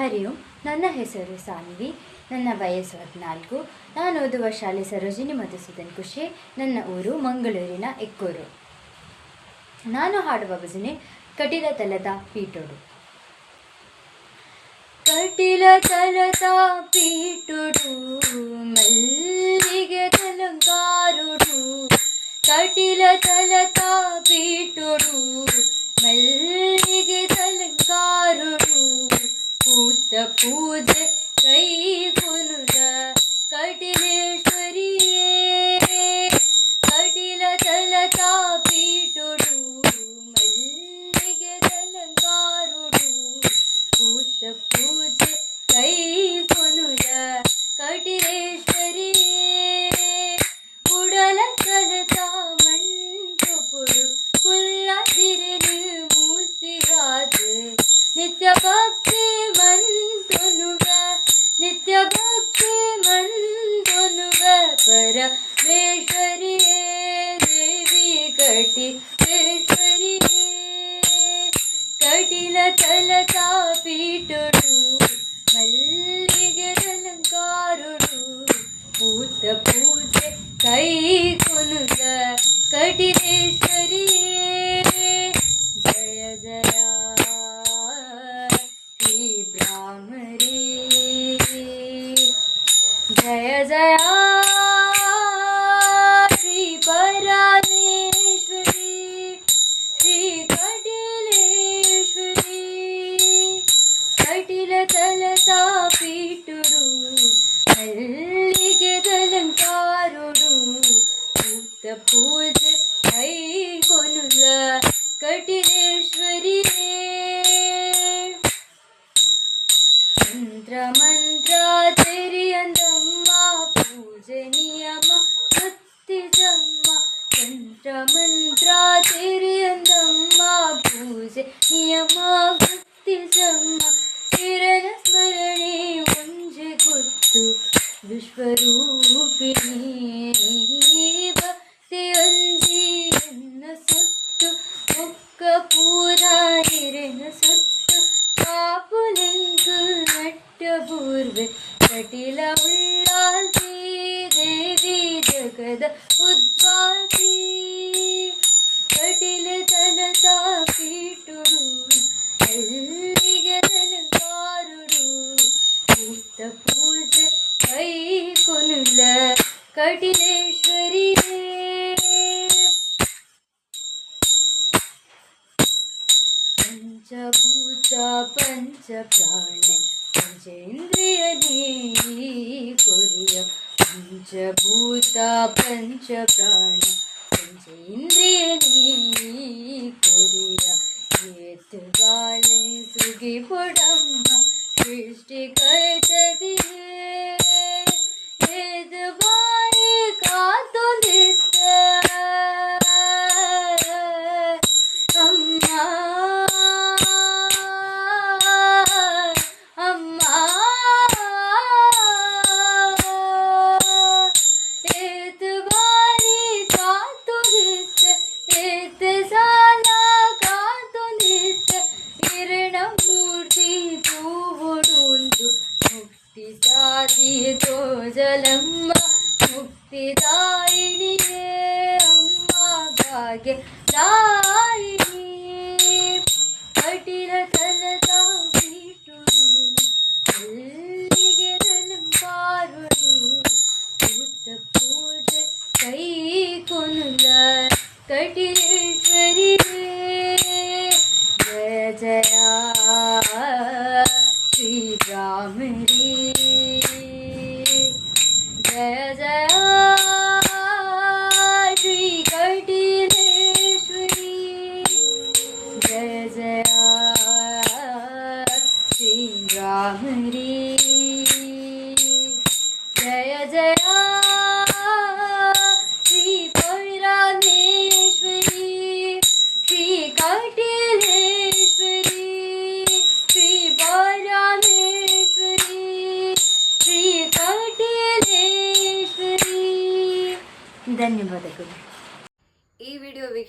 ಹರಿ ಓಂ ನನ್ನ ಹೆಸರು ಸಾನ್ವಿ, ನನ್ನ ವಯಸ್ಸು ಹದಿನಾಲ್ಕು, ನಾನು ಓದುವ ಶಾಲೆ ಸರೋಜಿನಿ ಮಧುಸೂದನ್ ಖುಷಿ ನನ್ನ ಊರು ಮಂಗಳೂರಿನ ಎಕ್ಕೂರು. ನಾನು ಹಾಡುವ ಭಜನೆ ಕಟಿಲ ತಲದ ಪೀಟೋಡು ಕಟಿಲ ತಲದ ಪೀಟುಡು ಮಲ್ಲಿಗೆ ತಲಂಗಾರುಡು ಕಟಿಲ ತಲದ ಪೀಟುಡು ಕೂತ ಪೂಜೆ ಕೈ ಕುನುದ ಕಟಿಲೇಶ್ವರಿಯೇ ಕಟಿಲ ತಲತ ಪೀಟುಡು ಮಲ್ಲಿಗೆ ತಲಂಗಾರುಡು ಕೂತ ಪೂಜೆ కటి కేసరియే కటిల తల తాపీటుడు మల్లిగలంకారుడు పూత పూజ కై ಕಟಿಲೇಶ್ವರಿಯೇ ಮಂತ್ರ ಮಂತ್ರ ತೆರಿಯಂದಮ್ಮ ಪೂಜೆ ನಿಯಮ ಸತ್ತಿಜಮ್ಮ ಮಂತ್ರ ಮಂತ್ರ ತೆರಿಯಂದಮ್ಮ ಪೂಜೆ ನಿಯಮ ಭಕ್ತಿಜಮ್ಮ ಕಿರಣ ಸ್ಮರಣೆ ಒಂಜೆ ಗೊತ್ತು ವಿಶ್ವರೂಪಿಣಿ കപൂരായിരുന്ന സ്വത്ത് കാപ്പുലെങ്കു നട്ടപൂർവ കട്ടിലമുള്ളാൽ തീ ദേവി ജഗത ഉദ്വാതി കട്ടില തനത പീട്ടുടു അല്ലിക തനകാരുടു പൂത്ത പൂജ കൈ കൊനുള്ള पंचभूत पंच पंचभूता पंचप्राण पञ्चेन्द्रियने कुर्य पञ्चभूता पञ्चप्राण पञ्चेन्द्रियने कुर्य यत् बाले सृष्टि करते ഗോജലമ്മ മുക്തിദായിനിയേ അമ്മ ഭാഗ്യ പട്ടില തലതാ വീട്ടുരുളികരനും പാരുണു പൂജ കൈ കൊന്നുള്ള കട്ടിലേശ്വരി ജയ ജയ ശ്രീരാമരി जय जय श्री राम हरी जय जय श्री परमेश्वरी श्री कटिलेश्वरी श्री परमेश्वरी श्री कटिलेश्वरी धन्यवादಗಳು